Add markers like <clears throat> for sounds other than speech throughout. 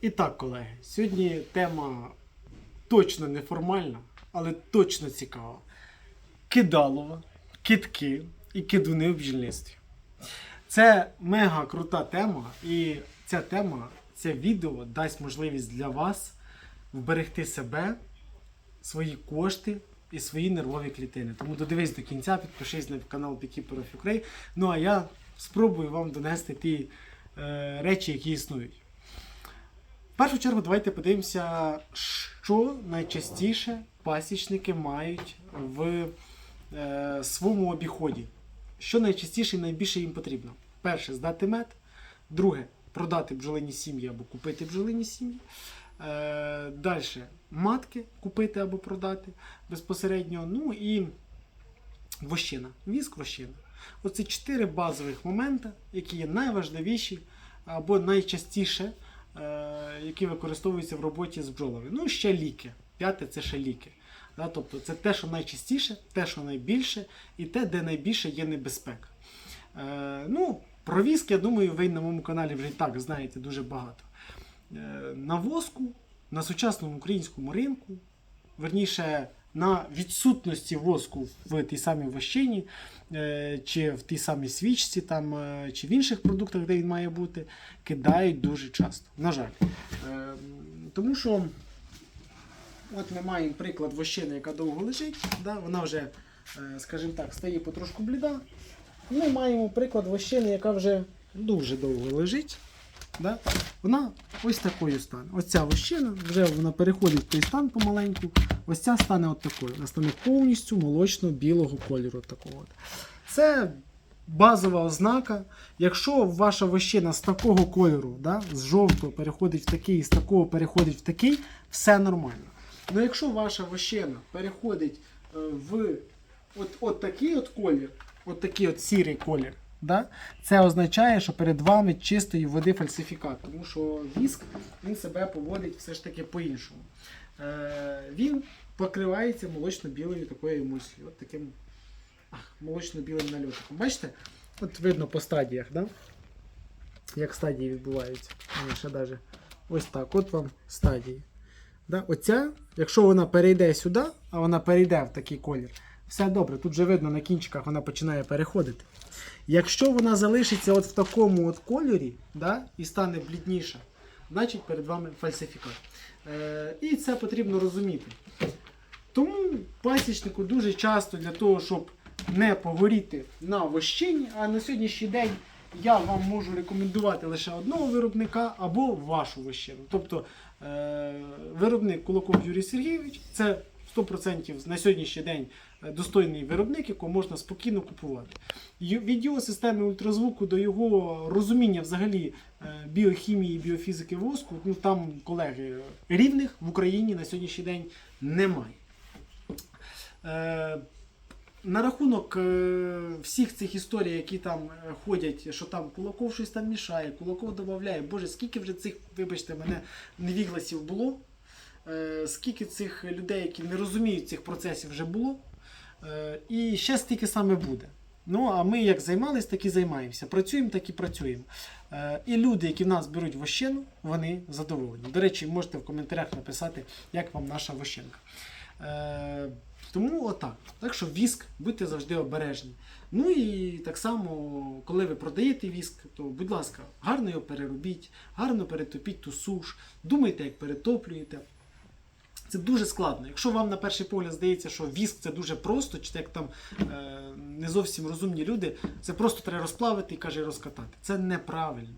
І так, колеги, сьогодні тема точно неформальна, але точно цікава. Кидалова, китки і кидуни в бджільництві. Це мега крута тема, і ця тема, це відео дасть можливість для вас вберегти себе, свої кошти і свої нервові клітини. Тому додивись до кінця, підпишись на канал Beekeeper of Ukraine. Ну а я спробую вам донести ті е, речі, які існують. В першу чергу давайте подивимося, що найчастіше пасічники мають в е, своєму обіході. Що найчастіше і найбільше їм потрібно? Перше здати мед, друге продати бджолині сім'ї або купити бджолині сім'ї. Е, Далі матки купити або продати безпосередньо. Ну і вощина, віск вощина. Оце чотири базових моменти, які є найважливіші або найчастіше, які використовуються в роботі з бджолами. Ну, ще ліки. П'яте це ще ліки. Да, тобто це те, що найчастіше, те, що найбільше, і те, де найбільше є небезпека. Е, ну, про віск, я думаю, ви на моєму каналі вже і так знаєте дуже багато. Е, на воску, на сучасному українському ринку, верніше на відсутності воску в тій самій вощині, е, чи в тій самій свічці, там, е, чи в інших продуктах, де він має бути, кидають дуже часто. На жаль. Е, Тому що от ми маємо приклад вощини, яка довго лежить, да? вона вже, скажімо так, стає потрошку бліда. Ми маємо приклад вощини, яка вже дуже довго лежить. Да? Вона ось такою стане. Ось ця вощина, вже вона переходить в той стан помаленьку. Ось ця стане от такою. Вона стане повністю молочно-білого кольору. Такого. Це базова ознака. Якщо ваша вощина з такого кольору, да, з жовтого переходить в такий, з такого переходить в такий, все нормально. Ну якщо ваша вощина переходить е, в от, от такий от колір, от такий от сірий колір, да, це означає, що перед вами чистої води фальсифікат, тому що віск він себе поводить все ж таки по-іншому. Е, він покривається молочно-білою такою емульсією, от таким молочно-білим нальотиком. Бачите? От видно по стадіях, да? як стадії відбуваються. Ще даже. Ось так, от вам стадії. Да? Оця, якщо вона перейде сюди, а вона перейде в такий колір, все добре, тут вже видно на кінчиках вона починає переходити. Якщо вона залишиться от в такому от кольорі да, і стане блідніша, значить перед вами фальсифікат. Е, і це потрібно розуміти. Тому пасічнику дуже часто для того, щоб не погоріти на вощині, а на сьогоднішній день я вам можу рекомендувати лише одного виробника або вашу вощину. Тобто е, виробник Кулаков Юрій Сергійович це 100% на сьогоднішній день е, достойний виробник, якого можна спокійно купувати. Від його системи ультразвуку до його розуміння взагалі е, біохімії, біофізики воску, ну там колеги рівних в Україні на сьогоднішній день немає. Е, на рахунок всіх цих історій, які там ходять, що там Кулаков щось там мішає, Кулаков додає. Боже, скільки вже цих, вибачте, мене невігласів було, скільки цих людей, які не розуміють цих процесів, вже було. Е, і ще стільки саме буде. Ну, а ми як займалися, так і займаємося. Працюємо, так і працюємо. Е, і люди, які в нас беруть вощину, вони задоволені. До речі, можете в коментарях написати, як вам наша вощинка. Е, тому отак. Так що віск, будьте завжди обережні. Ну і так само, коли ви продаєте віск, то, будь ласка, гарно його переробіть, гарно перетопіть ту суш, думайте, як перетоплюєте. Це дуже складно. Якщо вам на перший погляд здається, що віск це дуже просто, чи як там е, не зовсім розумні люди, це просто треба розплавити і каже розкатати. Це неправильно.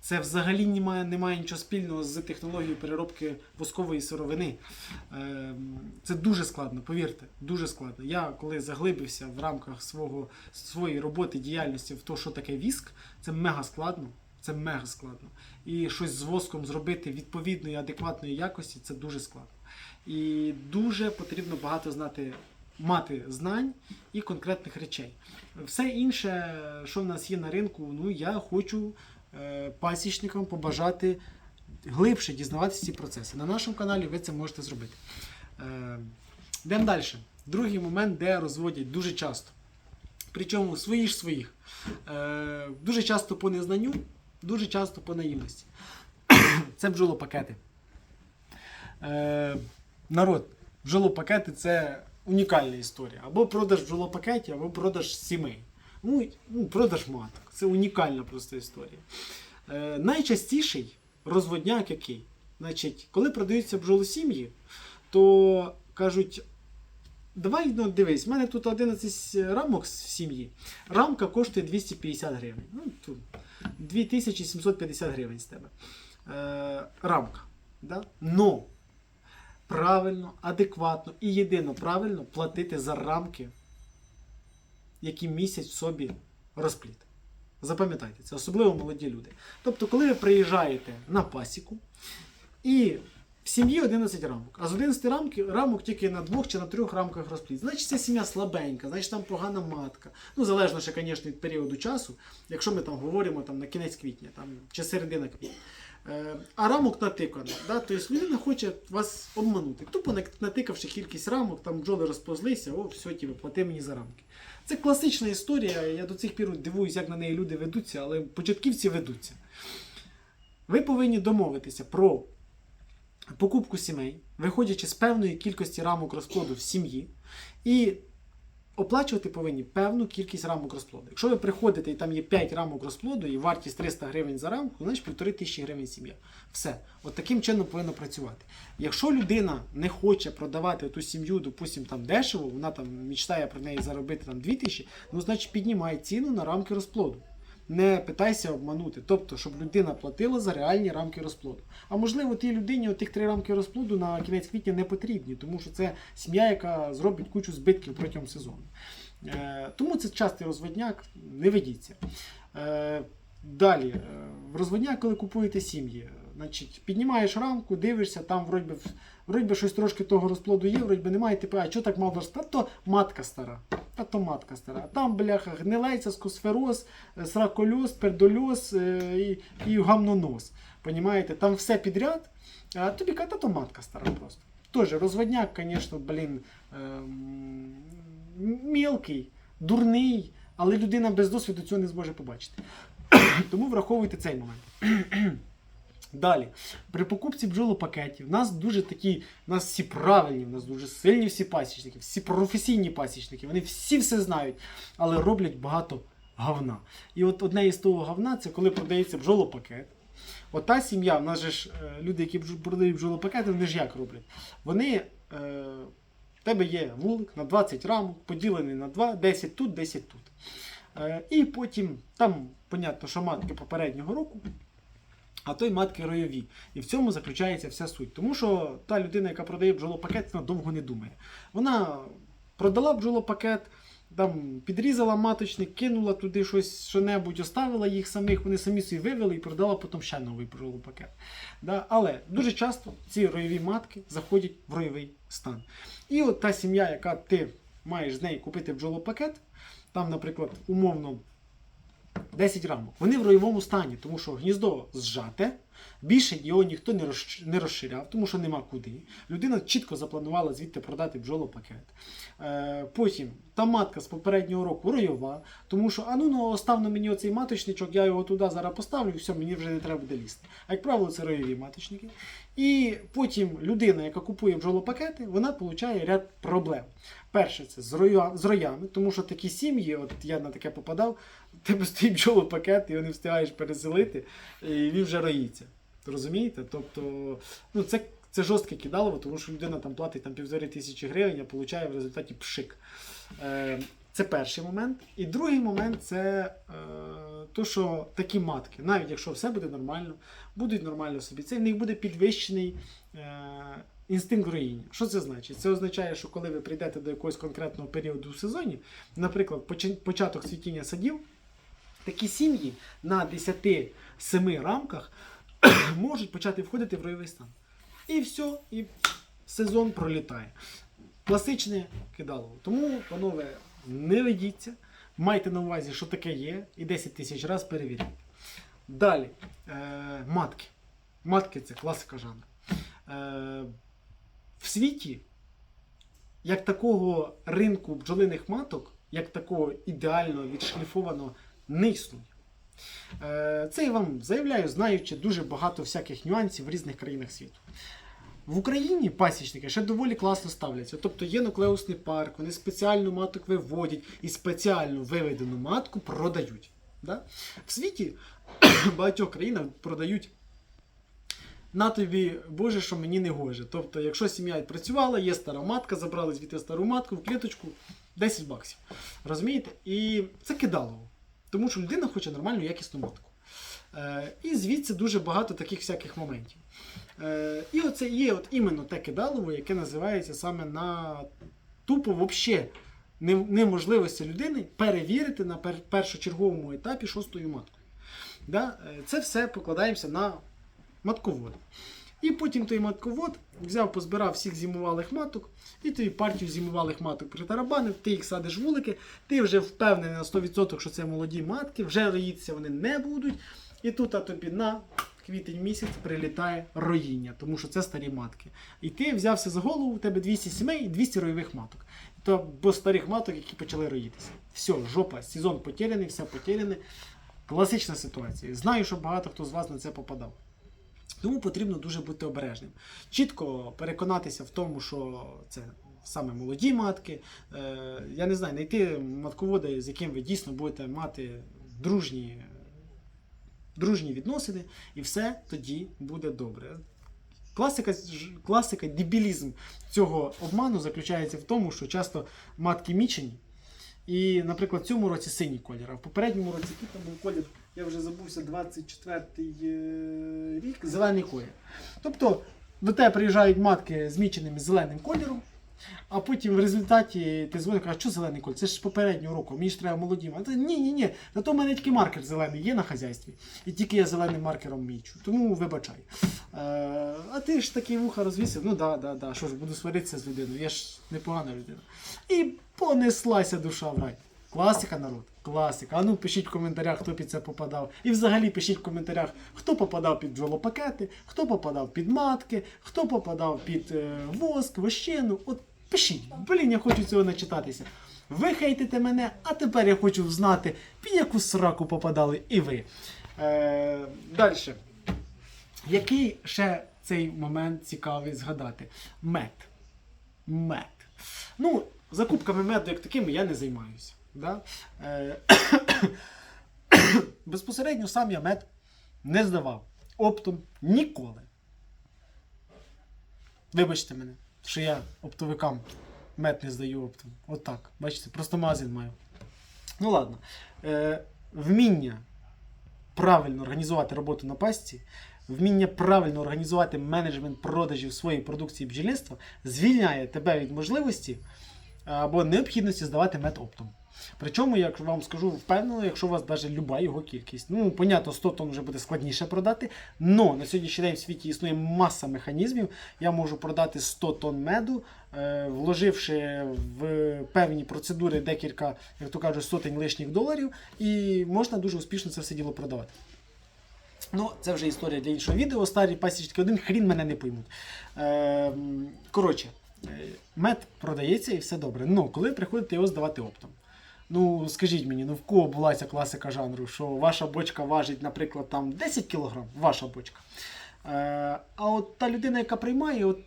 Це взагалі немає, немає нічого спільного з технологією переробки воскової сировини. Е, Це дуже складно, повірте, дуже складно. Я коли заглибився в рамках свого, своєї роботи, діяльності в те, що таке віск, це мега складно. Це мега складно. І щось з воском зробити відповідної, адекватної якості це дуже складно. І дуже потрібно багато знати, мати знань і конкретних речей. Все інше, що в нас є на ринку, ну я хочу е, пасічникам побажати глибше дізнаватися ці процеси. На нашому каналі ви це можете зробити. Е, Йдемо далі. Другий момент, де розводять дуже часто. Причому свої ж своїх. Е, дуже часто по незнанню, дуже часто по наївності. <clears throat> Це бджолопакети. Е, народ, бджолопакети це унікальна історія. Або продаж бджолопакетів, або продаж сімей. Ну, ну, продаж маток. Це унікальна просто історія. Е, найчастіший розводняк який? Значить, коли продаються бджолосім'ї, то кажуть. Давай, ну дивись, в мене тут 11 рамок в сім'ї. Рамка коштує 250 гривень. Ну, тут 2750 гривень з тебе. Е, рамка. Да? Но правильно, адекватно і єдино правильно платити за рамки, які містять в собі розпліт. Запам'ятайте це, особливо молоді люди. Тобто, коли ви приїжджаєте на пасіку і в сім'ї 11 рамок, а з 11 рамки, рамок тільки на двох чи на трьох рамках розпліт. Значить, ця сім'я слабенька, значить там погана матка. Ну, залежно ще, звісно, від періоду часу, якщо ми там говоримо там, на кінець квітня там, чи середина квітня. Е, а рамок натикано. Да? Тобто людина хоче вас обманути. Тупо натикавши кількість рамок, там бджоли розповзлися, о, все, типу, плати мені за рамки. Це класична історія. Я до цих пір дивуюсь, як на неї люди ведуться, але початківці ведуться. Ви повинні домовитися про покупку сімей, виходячи з певної кількості рамок розплоду в сім'ї, і оплачувати повинні певну кількість рамок розплоду. Якщо ви приходите і там є 5 рамок розплоду і вартість 300 гривень за рамку, значить 1500 тисячі гривень сім'я. Все. От таким чином повинно працювати. Якщо людина не хоче продавати ту сім'ю, допустимо, там дешево, вона там мечтає про неї заробити там 2000, ну значить піднімає ціну на рамки розплоду. Не питайся обманути, тобто, щоб людина платила за реальні рамки розплоду. А можливо, тій людині отих три рамки розплоду на кінець квітня не потрібні, тому що це сім'я, яка зробить кучу збитків протягом сезону. Е, тому це частий розводняк, не ведіться. Е, далі, е, розводняк, коли купуєте сім'ї, значить, піднімаєш рамку, дивишся, там вроді, би- вроді би щось трошки того розплоду є, вроді би немає, типу, а що так мало розплоду? Та то матка стара. Та то матка стара. Там, бляха, гнилеця, скосфероз, е, сракольоз, пердольоз е, і, і гамнонос. Понімаєте? Там все підряд, а тобі та то матка стара просто. Тоже розводняк, звісно, блін, ем, мілкий, дурний, але людина без досвіду цього не зможе побачити. <coughs> Тому враховуйте цей момент. Далі, при покупці бджолопакетів, в нас дуже такі, нас всі правильні, в нас дуже сильні всі пасічники, всі професійні пасічники, вони всі все знають, але роблять багато говна. І от одне із того говна це коли продається бджолопакет. От та сім'я, в нас же ж е, люди, які продають бджолопакети, вони ж як роблять? Вони. Е, в тебе є вулик на 20 рамок, поділений на 2, 10 тут, 10 тут. Е, і потім там, понятно, що матки попереднього року, а той матки ройові. І в цьому заключається вся суть. Тому що та людина, яка продає бджолопакет, вона довго не думає. Вона продала бджолопакет, там підрізала маточник, кинула туди щось, що-небудь, оставила їх самих, вони самі собі вивели і продала потім ще новий бджолопакет. Да? Але дуже часто ці ройові матки заходять в ройовий стан. І от та сім'я, яка ти маєш з неї купити бджолопакет, там, наприклад, умовно 10 рамок. Вони в ройовому стані, тому що гніздо зжате, більше його ніхто не розширяв, тому що нема куди. Людина чітко запланувала звідти продати бджолопакет. Е, потім та матка з попереднього року ройова, тому що а ну, ну остав мені оцей маточничок, я його туди зараз поставлю, і все, мені вже не треба буде лізти. А як правило, це ройові маточники. І потім людина, яка купує бджолопакети, вона отримує ряд проблем. Перше, це з, роями, тому що такі сім'ї, от я на таке попадав, тебе стоїть бджолопакет, і його не встигаєш переселити, і він вже роїться. Розумієте? Тобто, ну це, це жорстке кидалово, тому що людина там платить там, півтори тисячі гривень, а получає в результаті пшик. Е, це перший момент. І другий момент це е, то, що такі матки, навіть якщо все буде нормально, будуть нормально собі. Це в них буде підвищений е, інстинкт роїння. Що це значить? Це означає, що коли ви прийдете до якогось конкретного періоду в сезоні, наприклад, початок цвітіння садів, такі сім'ї на 10-7 рамках <clears throat> можуть почати входити в ройовий стан. І все, і сезон пролітає. Класичне кидалово. Тому, панове, не ведіться, майте на увазі, що таке є, і 10 тисяч разів перевіряйте. Далі, е, матки. Матки це класика жанру. Е, в світі, як такого ринку бджолиних маток, як такого ідеально відшліфованого, не існує. Е, Це я вам заявляю, знаючи дуже багато всяких нюансів в різних країнах світу. В Україні пасічники ще доволі класно ставляться. Тобто є нуклеусний парк, вони спеціальну маток виводять і спеціально виведену матку продають. Да? В світі <coughs> багатьох країнах продають на тобі, Боже, що мені не гоже. Тобто, якщо сім'я працювала, є стара матка, забрали звідти стару матку в кліточку 10 баксів. Розумієте? І це кидалово. Тому що людина хоче нормальну якісну матку. Е, і звідси дуже багато таких всяких моментів. Е, і оце є от іменно те кидалово, яке називається саме на тупо вообще неможливості людини перевірити на пер- першочерговому етапі шостою маткою. Да? Е, Це все покладаємося на матковод. І потім той матковод взяв, позбирав всіх зимувалих маток, і тобі партію зимувалих маток притарабанив, ти їх садиш вулики, ти вже впевнений на 100%, що це молоді матки, вже роїтися вони не будуть. І тут а тобі на квітень місяць прилітає роїння, тому що це старі матки. І ти взявся за голову, у тебе 200 сімей і 200 ройових маток. То бо старих маток, які почали роїтися. Все, жопа, сезон потеряний, все потеряне. Класична ситуація. Знаю, що багато хто з вас на це попадав. Тому потрібно дуже бути обережним. Чітко переконатися в тому, що це саме молоді матки. Е, я не знаю, знайти матковода, з яким ви дійсно будете мати дружні, дружні відносини, і все тоді буде добре. Класика, класика, дебілізм цього обману заключається в тому, що часто матки мічені. І, наприклад, в цьому році синій колір, а в попередньому році там був колір, я вже забувся, 24-й е, рік, зелений колір. Тобто до тебе приїжджають матки з міченим зеленим кольором, а потім в результаті ти дзвониш кажеш, що зелений колір? Це ж попереднього року, мені ж треба молоді. мати». Ні, ні, ні. Зато в мене тільки маркер зелений є на хазяйстві. І тільки я зеленим маркером мічу. Тому вибачай. Е, а ти ж такі вуха розвісив, ну да, да, да. Що ж, буду сваритися з людиною, я ж непогана людина. І понеслася душа в рай. Класика, народ, класика. А ну пишіть в коментарях, хто під це попадав. І взагалі пишіть в коментарях, хто попадав під бджолопакети, хто попадав під матки, хто попадав під е, воск, вощину. От пишіть. Блін, я хочу цього начитатися. Ви хейтите мене, а тепер я хочу знати, під яку сраку попадали і ви. Е, Далі. Який ще цей момент цікавий згадати? Мед. Мед. Ну, закупками меду як такими я не займаюся. Да? Е, <coughs> безпосередньо сам я мед не здавав. Оптом ніколи. Вибачте мене, що я оптовикам мед не здаю оптом. Отак. Бачите, просто магазин маю. Ну ладно. Е, вміння правильно організувати роботу на пастці, вміння правильно організувати менеджмент продажів своєї продукції бджільництва звільняє тебе від можливості або необхідності здавати мед оптом. Причому, як вам скажу впевнено, якщо у вас навіть люба його кількість. Ну, понятно, 100 тонн вже буде складніше продати. але на сьогоднішній день в світі існує маса механізмів. Я можу продати 100 тонн меду, е, вложивши в певні процедури декілька, як то кажуть, сотень лишніх доларів, і можна дуже успішно це все діло продавати. Ну, це вже історія для іншого відео. Старі пасічки один хрін мене не поймуть. Е, коротше, мед продається і все добре. Ну, коли приходите його здавати оптом. Ну, скажіть мені, ну в кого була ця класика жанру, що ваша бочка важить, наприклад, там 10 кг, ваша бочка. Е, а от та людина, яка приймає, от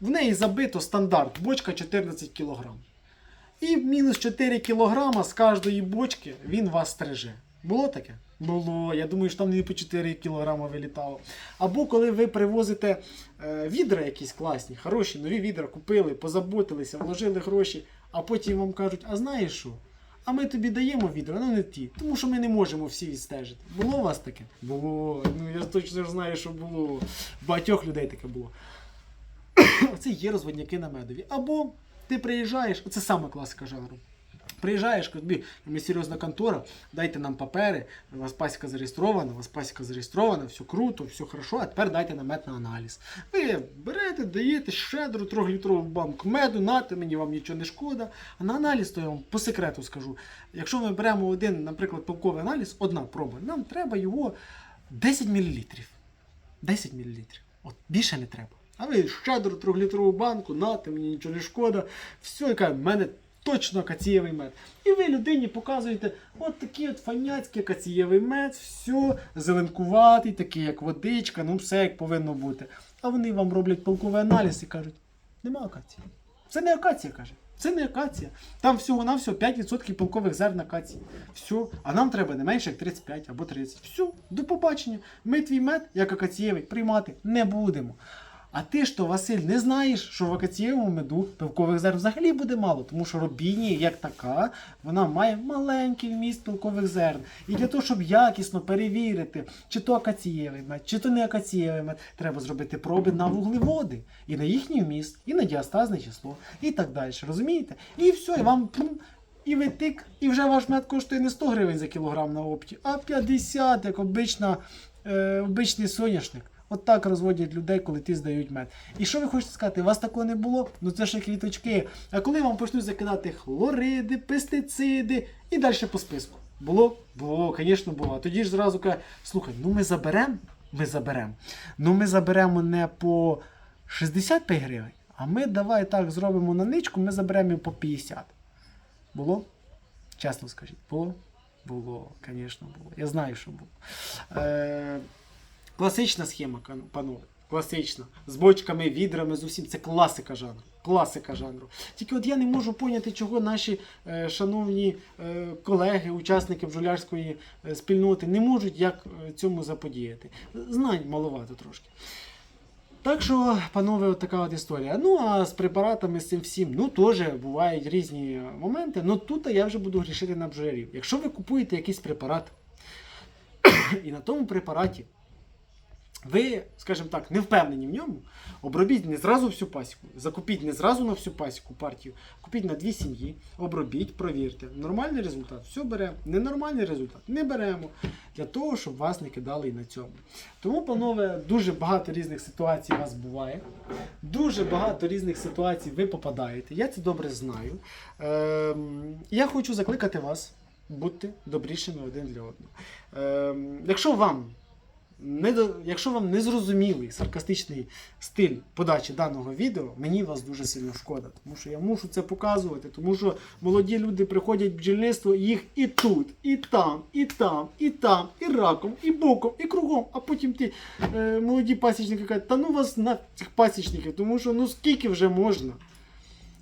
в неї забито стандарт, бочка 14 кг. І мінус 4 кг з кожної бочки він вас стриже. Було таке? Було. Я думаю, що там не по 4 кг вилітало. Або коли ви привозите е, відра якісь класні, хороші, нові відра купили, позаботилися, вложили гроші, а потім вам кажуть, а знаєш що? А ми тобі даємо відра, ну не ті, тому що ми не можемо всі відстежити. Було у вас таке? Було. Ну я точно знаю, що було. Багатьох людей таке було. <coughs> Оце є розводняки на медові. Або ти приїжджаєш, оце саме класика жанру. Приїжджаєш, кажуть, «Бі, ми серйозна контора, дайте нам папери, у вас пасіка зареєстрована, у вас пасіка зареєстрована, все круто, все хорошо, а тепер дайте нам мед на аналіз. Ви берете, даєте щедро трьохлітрову банку меду, нате мені вам нічого не шкода. А на аналіз, то я вам по секрету скажу. Якщо ми беремо один, наприклад, пилковий аналіз, одна проба, нам треба його 10 мл. 10 мл. От більше не треба. А ви щедро трьохлітрову банку, нате, мені нічого не шкода. Все, яка в мене точно акацієвий мед. І ви людині показуєте от такий от фаняцький акацієвий мед, все зеленкуватий, такий як водичка, ну все як повинно бути. А вони вам роблять полковий аналіз і кажуть, нема акації. Це не акація, каже. Це не акація. Там всього-навсього 5% полкових зерн акації. Все. А нам треба не менше як 35 або 30. Все, до побачення. Ми твій мед, як акацієвий, приймати не будемо. А ти ж то, Василь, не знаєш, що в акацієвому меду пилкових зерн взагалі буде мало, тому що робінія, як така, вона має маленький вміст пилкових зерн. І для того, щоб якісно перевірити, чи то акацієвий мед, чи то не акацієвий мед, треба зробити проби на вуглеводи, і на їхній вміст, і на діастазне число, і так далі. Розумієте? І все, і вам. і ви тик, і вже ваш мед коштує не 100 гривень за кілограм на опті, а 50, як обична, е, обичний соняшник. От так розводять людей, коли ті здають мед. І що ви хочете сказати? У вас такого не було? Ну це ж квіточки. А коли вам почнуть закидати хлориди, пестициди і далі по списку? Було? Було, звісно, було. Тоді ж зразу каже, слухай, ну ми заберемо, ми заберемо. Ну ми заберемо не по 65 гривень, а ми давай так зробимо на ничку, ми заберемо по 50. Було? Чесно скажіть, було? Було, звісно, було. Я знаю, що було. Е, класична схема, панове. Класична. З бочками, відрами, з усім. Це класика жанру. Класика жанру. Тільки от я не можу поняти, чого наші е, шановні е, колеги, учасники бджолярської е, спільноти не можуть як е, цьому заподіяти. Знань маловато трошки. Так що, панове, от така от історія. Ну, а з препаратами з цим всім, ну, теж бувають різні моменти. Ну тут я вже буду грішити на бджолярів. Якщо ви купуєте якийсь препарат, <coughs> і на тому препараті ви, скажімо так, не впевнені в ньому, обробіть не зразу всю пасіку, закупіть не зразу на всю пасіку партію, купіть на дві сім'ї, обробіть, провірте. Нормальний результат, все беремо. Ненормальний результат не беремо. Для того, щоб вас не кидали і на цьому. Тому, панове, дуже багато різних ситуацій у вас буває. Дуже багато різних ситуацій ви попадаєте. Я це добре знаю. Ем, я хочу закликати вас бути добрішими один для одного. Ем, якщо вам не до- якщо вам не зрозумілий саркастичний стиль подачі даного відео, мені вас дуже сильно шкода, тому що я мушу це показувати, тому що молоді люди приходять в бджільництво, їх і тут, і там, і там, і там, і раком, і боком, і кругом. А потім ті е, молоді пасічники кажуть, та ну вас на цих пасічників, тому що ну скільки вже можна.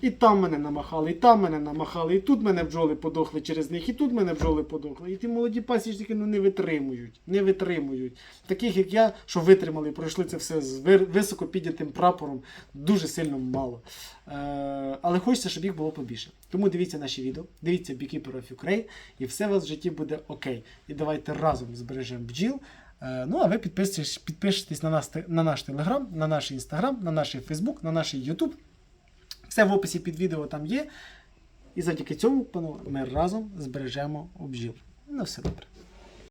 І там мене намахали, і там мене намахали, і тут мене бджоли подохли через них, і тут мене бджоли подохли. І ті молоді пасічники ну, не витримують. Не витримують. Таких, як я, що витримали, пройшли це все з високо піднятим прапором, дуже сильно мало. Е, але хочеться, щоб їх було побільше. Тому дивіться наші відео, дивіться Beekeeper of Ukraine, і все у вас в житті буде окей. І давайте разом збережемо бджіл. Е, Ну, а ви підписуйтесь, підпишетесь на, нас, на наш телеграм, на наш інстаграм, на наш Фейсбук, на наш Ютуб. Все в описі під відео там є. І завдяки цьому, пану ми разом збережемо обжіл. Ну, все добре.